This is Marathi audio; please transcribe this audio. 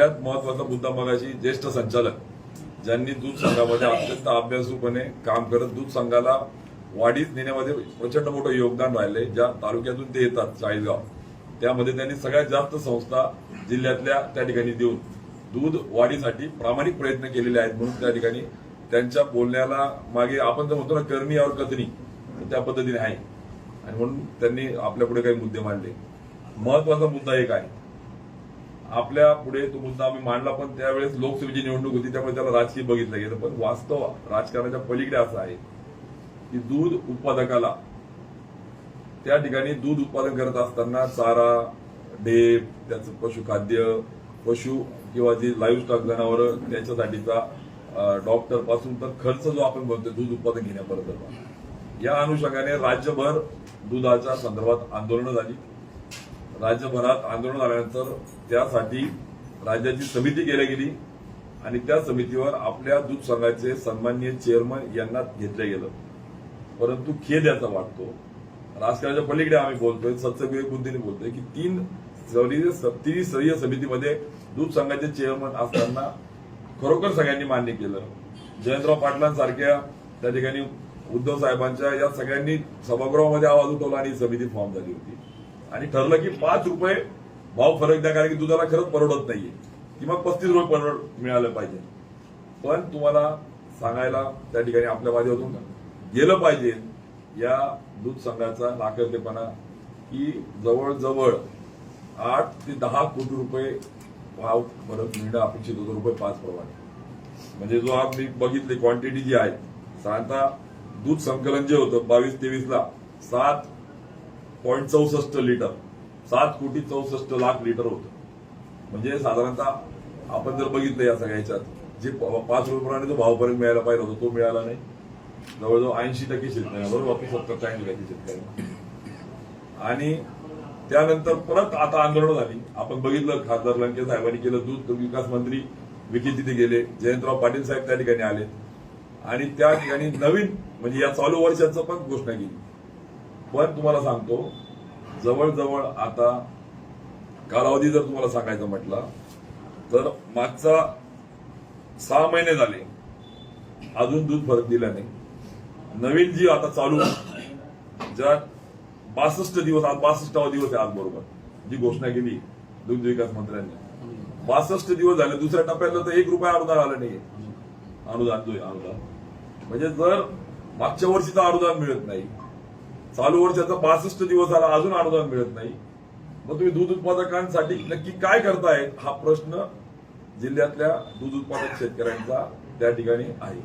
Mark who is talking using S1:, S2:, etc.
S1: सगळ्यात महत्त्वाचा मुद्दा मगाशी ज्येष्ठ संचालक ज्यांनी दूध संघामध्ये अत्यंत अभ्यासूपणे काम करत दूध संघाला वाढीत नेण्यामध्ये प्रचंड मोठं योगदान राहिले ज्या तालुक्यातून ते येतात चाळीसगाव. त्यामध्ये त्यांनी सगळ्यात जास्त संस्था जिल्ह्यातल्या त्या ठिकाणी देऊन दूध वाढीसाठी प्रामाणिक प्रयत्न केलेले आहेत म्हणून त्या ठिकाणी त्यांच्या बोलण्याला मागे आपण जर म्हणतो ना करणी और कथनी त्या पद्धतीने आहे. आणि म्हणून त्यांनी आपल्या पुढे काही मुद्दे मांडले. महत्त्वाचा मुद्दा एक आहे. आपल्या पुढे तो मुद्दा आम्ही मांडला पण त्यावेळेस लोकसभेची निवडणूक होती त्यामुळे त्याला राजकीय बघितलं गेलं. पण वास्तव राजकारणाच्या पलीकडे असं आहे की दूध उत्पादकाला त्या ठिकाणी दूध उत्पादन करत असताना चारा डेप त्याचं पशुखाद्य पशु किंवा जी लाईव्ह स्टॉक जनावर त्याच्यासाठीचा डॉक्टरपासून तर खर्च जो आपण बोलतो दूध उत्पादन घेण्यापर्यंत या अनुषंगाने राज्यभर दुधाच्या संदर्भात आंदोलनं झाली. राज्यभरात आंदोलन झाल्यानंतर त्यासाठी राज्याची समिती केली गेली आणि त्या समितीवर आपल्या दूध संघाचे सन्माननीय चेअरमन यांना घेतलं गेलं. परंतु खेद याचा वाटतो राजकारणाच्या पलीकडे आम्ही बोलतोय सत्सविवेक बुद्धीने बोलतोय की तीन स्तरीय स्तरीय समितीमध्ये दूध संघाचे चेअरमन असताना खरोखर सगळ्यांनी मान्य केलं. जयंतराव पाटलांसारख्या त्या ठिकाणी उद्धव साहेबांच्या या सगळ्यांनी सभागृहामध्ये आवाज उठवला आणि समिती फॉर्म झाली होती. आणि ठरलं की पाच रुपये भाव फरक द्या कारण की दुधाला खरंच परवडत नाहीये. किंवा पस्तीस रुपये परवड मिळालं पाहिजे. पण तुम्हाला सांगायला त्या ठिकाणी आपल्या माध्यमातून गेलं पाहिजे या दूध संघाचा नाकर्तेपणा की जवळजवळ आठ ते दहा कोटी रुपये भाव फरक मिळणं अपेक्षित होतं रुपये पाच प्रमाणे म्हणजे जो आम्ही बघितली क्वांटिटी जी आहे साधारणतः दूध संकलन जे होतं बावीस तेवीस ला सात पॉईंट चौसष्ट लिटर सात कोटी चौसष्ट लाख लिटर होतं. म्हणजे साधारणतः आपण जर बघितलं या सगळ्या ह्याच्यात जे पाच रुपयाने जो भावपर्यंत मिळायला पाहिजे होता तो मिळाला नाही. जवळजवळ ऐंशी टक्के शेतकऱ्या बरोबर? बाकी सत्तर ते ऐंशी टक्के शेतकऱ्यांना आणि त्यानंतर परत आता आंदोलन झाली. आपण बघितलं खासदार लंके साहेबांनी केलं दूध विकास मंत्री विखे तिथे गेले जयंतराव पाटील साहेब त्या ठिकाणी आले. आणि त्या ठिकाणी नवीन म्हणजे या चालू वर्षाचं पण घोषणा केली. पण तुम्हाला सांगतो जवळजवळ आता कालावधी जर तुम्हाला सांगायचं म्हटलं तर मागचा सहा महिने झाले अजून दूध फरक दिला नाही. नवीन जी आता चालू ज्या बासष्ट दिवस आज बासष्टावा दिवस आहे आज बरोबर जी घोषणा केली दुग्ध विकास मंत्र्यांनी. बासष्ट दिवस झाले दुसऱ्या टप्प्यातलं तर एक रुपया अनुदान आलं नाही अनुदान अनुदान. म्हणजे जर मागच्या वर्षीचं अनुदान मिळत नाही चालू वर्षाचा बासष्ट दिवस आला अजून अनुदान मिळत नाही. मग तुम्ही दूध उत्पादकांसाठी नक्की काय करतायत हा प्रश्न जिल्ह्यातल्या दूध उत्पादक शेतकऱ्यांचा त्या ठिकाणी आहे.